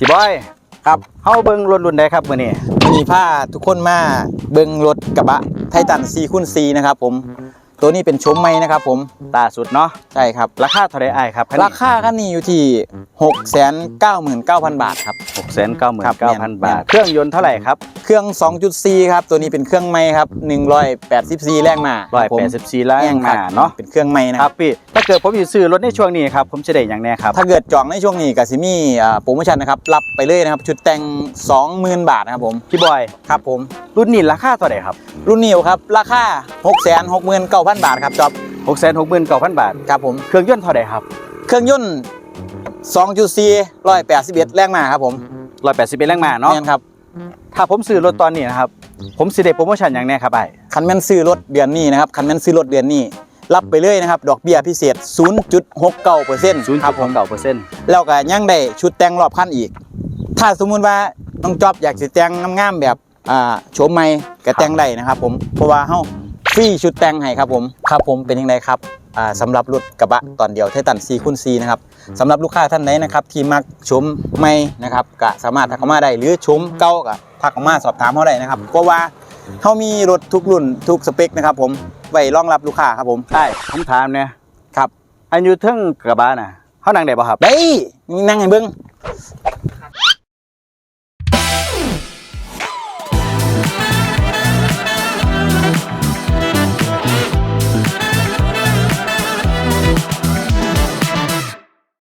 จีบอยครับเฮาเบิ่งรถรุ่นใดครับมื้อนี้วันนี้พาทุกคนมาเบิ่งรถกระบะไททัน4คูณ4นะครับผมตัวนี้เป็นชมใหม่นะครับผมตาสุดเนาะใช่ครับราคาเท่าใดอ้ายครับคันนี้ราคาคันนี้อยู่ที่ 699,000 บาทครับครับ 699,000 บาท เครื่องยนต์เท่าไหร่ครับ เครื่อง 2.4 ครับ ตัวนี้เป็นเครื่องใหม่ครับ184แรงม้าครับผม184แรงม้าเนาะเป็นเครื่องใหม่นะคครัรับบพี่ถ้าเกิดผมอยู่ซื้อรถในช่วงนี้ครับผมจะได้อย่างแน่ครับ ถ้าเกิดจองในช่วงนี้ก็สิมีอ่าโปรโมชั่นนะครับ รับไปเลยนะครับ ชุดแต่ง 20,000 บาทนะครับผม พี่บอย ครับผม รุ่นนี้ราคาเท่าไหร่ครับรุ่นนิวครับ ราคา 669,000 บาทครับจอบ669,000บาท ครับผม เครื่องยนต์เท่าไหร่ครับเครื่องยนต์ 2.4 181 แรงม้าครับผม181แรงม้าเนาะ แม่นครับ ถ้าผมซื้อรถตอนนี้นะครับ ผมสิได้โปรโมชั่นอย่างแน่ครับไอ้คันแม่นซื้อรถเดือนนี้นะครับคันแม่นซื้อรถเดือนนี้ รับไปเลยนะครับ ดอกเบี้ยพิเศษ 0.69%ครับผม0.9%แล้วก็ยังได้ชุดแต่งรอบคันอีก ถ้าสมมุติว่าน้องจ๊อบอยากสิแต่งงามๆแบบอ่าโฉมใหม่ก็แต่งได้นะครับผมเพราะว่าเฮาฟรีชุดแต่งให้ครับผมครับผมเป็นยังไงครับอ่าสำหรับรถกระบะตอนเดียวไททัน4คูณ4นะครับสำหรับลูกค้าท่านไหนนะครับที่มักชมใหม่นะครับก็สามารถทักเข้ามาได้หรือชมเก่าก็ ทักเข้ามาสอบถามเฮาได้นะครับเพราะว่าเฮามีรถทุกรุ่นทุกสเปคนะครับผมไว้รองรับลูกค้าครับผมใช่ผมถามเนี่ยครับอันอยู่เทึงกระบะน่ะเฮานั่งได้บ่ครับได้นั่งให้เบิ่ง